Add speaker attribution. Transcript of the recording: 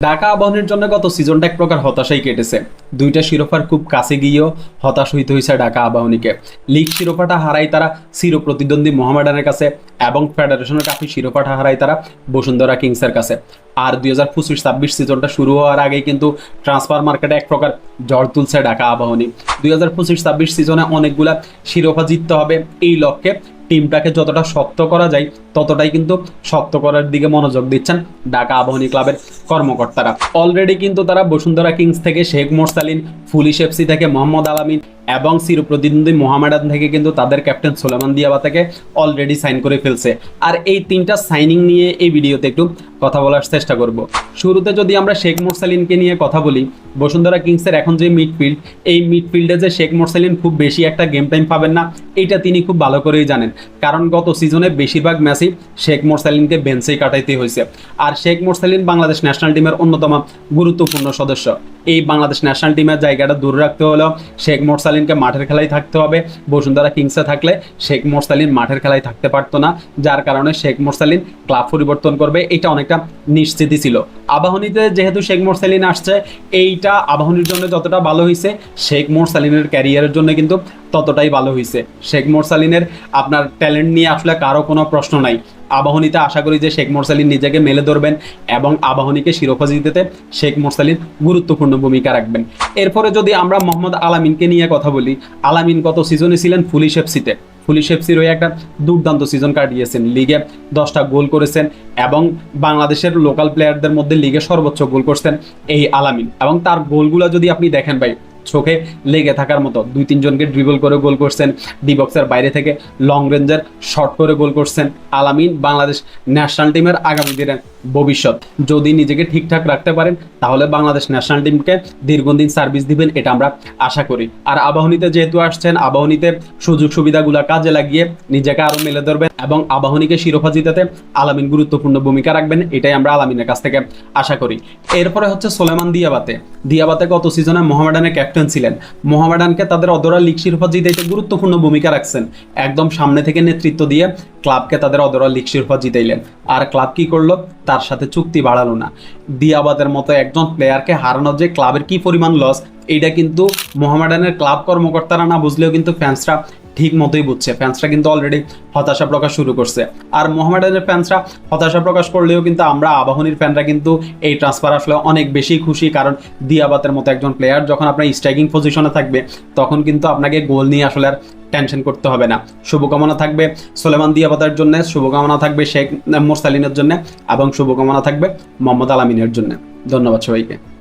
Speaker 1: ঢাকা আবাহনীর জন্য গত সিজনটা এক প্রকার হতাশাই কেটেছে। দুইটা শিরোপার খুব কাছে গিয়েও হতাশ হইতে হয়েছে ঢাকা আবাহনীকে। লিগ শিরোপাটা হারাই তারা চির প্রতিদ্বন্দ্বী মোহামেডানের কাছে এবং ফেডারেশনের কাপে শিরোপাটা হারাই তারা বসুন্ধরা কিংসের কাছে। আর দুই হাজার পঁচিশ ছাব্বিশ সিজনটা শুরু হওয়ার আগেই কিন্তু ট্রান্সফার মার্কেটে এক প্রকার ঝড় তুলছে ঢাকা আবাহনী। দুই হাজার পঁচিশ ছাব্বিশ সিজনে অনেকগুলা শিরোপা জিততে হবে। এই লক্ষ্যে টিমটাকে যতটা শক্ত করা যায় ততটাই কিন্তু শক্ত করার দিকে মনোযোগ দিচ্ছেন ঢাকা আবাহনী ক্লাবের কর্মকর্তারা। অলরেডি কিন্তু তারা বসুন্ধরা কিংস থেকে শেখ মোরসালিন, ফুলিশ এফসি থেকে মোহাম্মদ আলামিন এবং চিরপ্রতিদ্বন্দ্বী মোহামেডান থেকে কিন্তু তাদের ক্যাপ্টেন সোলেমান দিয়াবাতাকে অলরেডি সাইন করে ফেলছে। আর এই তিনটা সাইনিং নিয়ে এই ভিডিওতে একটু কথা বলার চেষ্টা করব। শুরুতে যদি আমরা শেখ মোরসালিনকে নিয়ে কথা বলি, বসুন্ধরা কিংসের এখন যে মিডফিল্ড, এই মিডফিল্ডে যে শেখ মোরসালিন খুব বেশি একটা গেম টাইম পাবেন না, এটা তিনি খুব ভালো করেই জানেন। কারণ গত সিজনে বেশিরভাগ ম্যাচই শেখ মোরসালিনকে বেঞ্চেই কাটাইতে হয়েছে আর শেখ মোরসালিন বাংলাদেশ ন্যাশনাল টিমের অন্যতম গুরুত্বপূর্ণ সদস্য। এই বাংলাদেশ ন্যাশনাল টিমের জায়গাটা দূরে রাখতে হলেও শেখ মোরসালিনকে মাঠের খেলায় থাকতে হবে। বসুন্ধরা কিংসে থাকলে শেখ মোরসালিন মাঠের খেলায় থাকতে পারতো না, যার কারণে শেখ মোরসালিন ক্লাব পরিবর্তন করবে, এটা অনেকটা নিশ্চিতই ছিল। আবাহনীতে যেহেতু শেখ মোরসালিন আসছে, এইটা আবাহনীর জন্য যতটা ভালো হয়েছে শেখ মোরসালিনের ক্যারিয়ারের জন্য কিন্তু ততটাই ভালো হয়েছে শেখ মোরসালিনের আপনার ট্যালেন্ট নিয়ে আসলে কারও কোনো প্রশ্ন নাই। আবাহনীতে আশা করি যে শেখ মোরসালিন নিজেকে মেলে ধরবেন এবং আবাহনীকে শিরোপা জিতেতে শেখ মোরসালিন গুরুত্বপূর্ণ ভূমিকা রাখবেন। এরপরে যদি আমরা মোহাম্মদ আলামিনকে নিয়ে কথা বলি, আলামিন কত সিজনে ছিলেন ফুলিশ এফসিতে পুলিশ এফসির হয়ে একটা দুর্দান্ত সিজন কাটিয়েছেন। লিগে দশটা গোল করেছেন এবং বাংলাদেশের লোকাল প্লেয়ারদের মধ্যে লিগে সর্বোচ্চ গোল করছেন এই আলামিন। এবং তার গোলগুলো যদি আপনি দেখেন ভাই চোখে লেগে থাকার মতো। দুই, তিনজনকে ড্রিবল করে গোল করছেন। ডি বক্সের বাইরে থেকে লং রেঞ্জের শর্ট করে গোল করছেন। আলামিন বাংলাদেশ ন্যাশনাল টিমের আগামী দিনের ভবিষ্যৎ। যদি নিজেকে ঠিকঠাক রাখতে পারেন, তাহলে বাংলাদেশ ন্যাশনাল টিমকে দীর্ঘদিন সার্ভিস দিবেন, এটা আমরা আশা করি। আর আবাহনীতে যেহেতু আসছেন, আবাহনীতে সুযোগ সুবিধাগুলো কাজে লাগিয়ে নিজেকে আরও মেলে ধরবেন এবং আবাহনীকে শিরোপা জিতাতে আলামিন গুরুত্বপূর্ণ ভূমিকা রাখবেন, এটাই আমরা আলামিনের কাছ থেকে আশা করি। এরপরে হচ্ছে সোলেমান দিয়াবাতে। দিয়াবাতে গত সিজনে মোহামেডানের ক্যাপ্টেন ছিলেন। মোহামেডানকে তাদের অদরা লিগ শিরোপা জিতাইতে গুরুত্বপূর্ণ ভূমিকা রাখছেন। একদম সামনে থেকে নেতৃত্ব দিয়ে ক্লাবকে তাদের অদরা লিগ শিরোপা জিতাইলেন। আর ক্লাব কি করল? তার সাথে চুক্তি বাড়ালো না। দিয়াবাদের মতো একজন প্লেয়ারকে হারানোর যে ক্লাবের কি পরিমাণ লস এইটা কিন্তু মোহামেডানের ক্লাব কর্মকর্তারা না বুঝলেও কিন্তু ফ্যান্সরা ঠিক মতোই বুঝছে। ফ্যান্সরা কিন্তু অলরেডি হতাশা প্রকাশ শুরু করছে। আর মোহামেডানের ফ্যান্সরা হতাশা প্রকাশ করলেও কিন্তু আমরা আবাহনীর ফ্যানরা কিন্তু এই ট্রান্সফার আসলে অনেক বেশি খুশি, কারণ দিয়াবাতের মতো একজন প্লেয়ার যখন আপনার স্ট্রাইকিং পজিশনে থাকবে, তখন কিন্তু আপনাকে গোল নিয়ে আসলে আর টেনশন করতে হবে না। শুভকামনা থাকবে সোলেমান দিয়াবাতার জন্য, শুভকামনা থাকবে শেখ মোরসালিনের জন্য এবং শুভকামনা থাকবে মোহাম্মদ আলামিনের জন্য। ধন্যবাদ সবাইকে।